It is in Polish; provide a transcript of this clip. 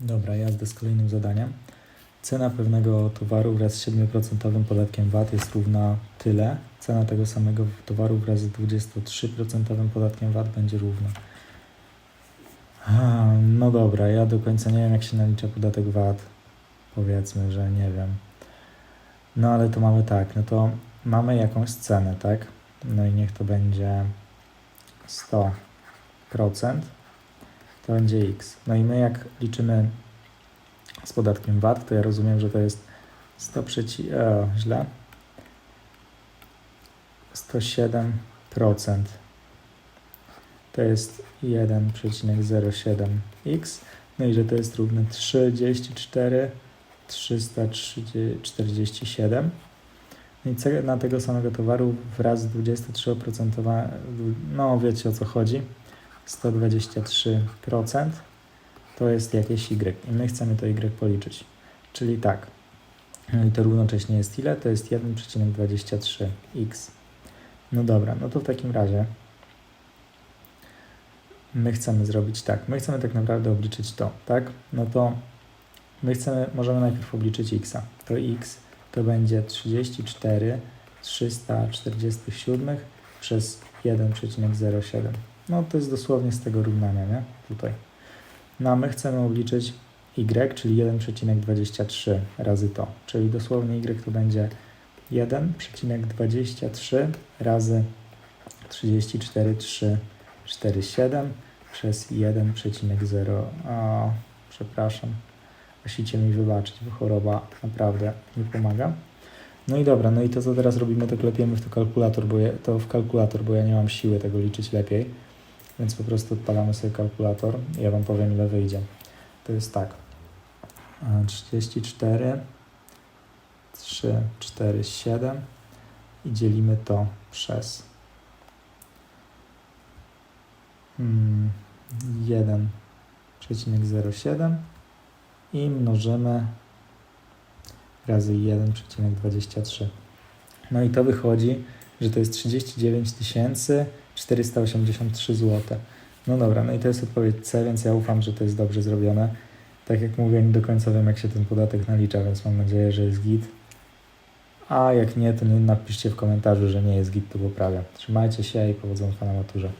Dobra, jazdę z kolejnym zadaniem. Cena pewnego towaru wraz z 7% podatkiem VAT jest równa tyle. Cena tego samego towaru wraz z 23% podatkiem VAT będzie równa. No dobra, ja do końca nie wiem, jak się nalicza podatek VAT. Powiedzmy, że nie wiem. No ale to mamy tak, no to mamy jakąś cenę, tak? No i niech to będzie 100%. To będzie x. No i my jak liczymy z podatkiem VAT, to ja rozumiem, że to jest 100 przeci... E, źle. 107%. To jest 1,07x. No i że to jest równe 34 347. No i cena tego samego towaru wraz z 23%, no wiecie o co chodzi, 123% to jest jakieś y i my chcemy to y policzyć. Czyli tak, no i to równocześnie jest ile? To jest 1,23x. No dobra, no to w takim razie my chcemy zrobić tak. My chcemy tak naprawdę obliczyć to, tak? No to my chcemy, możemy najpierw obliczyć x. To x to będzie 34 347 przez 1,07. No to jest dosłownie z tego równania, nie? Tutaj. No a my chcemy obliczyć y, czyli 1,23 razy to. Czyli dosłownie y to będzie 1,23 razy 34,347 przez 1,0. A, przepraszam. Musicie mi wybaczyć, bo choroba naprawdę nie pomaga. No i dobra, no i to co teraz robimy, to klepiemy w to kalkulator, bo ja, to w kalkulator, bo ja nie mam siły tego liczyć lepiej. Więc po prostu odpalamy sobie kalkulator i ja Wam powiem ile wyjdzie. To jest tak. e, 34 3, 4, 7 i dzielimy to przez mm, 1,07 i mnożymy razy 1,23. No i to wychodzi, że to jest 39 483 zł. No dobra, no i to jest odpowiedź C, więc ja ufam, że to jest dobrze zrobione. Tak jak mówię, nie do końca wiem, jak się ten podatek nalicza, więc mam nadzieję, że jest git. A jak nie, to napiszcie w komentarzu, że nie jest git, to poprawiam. Trzymajcie się i powodzonka na maturze.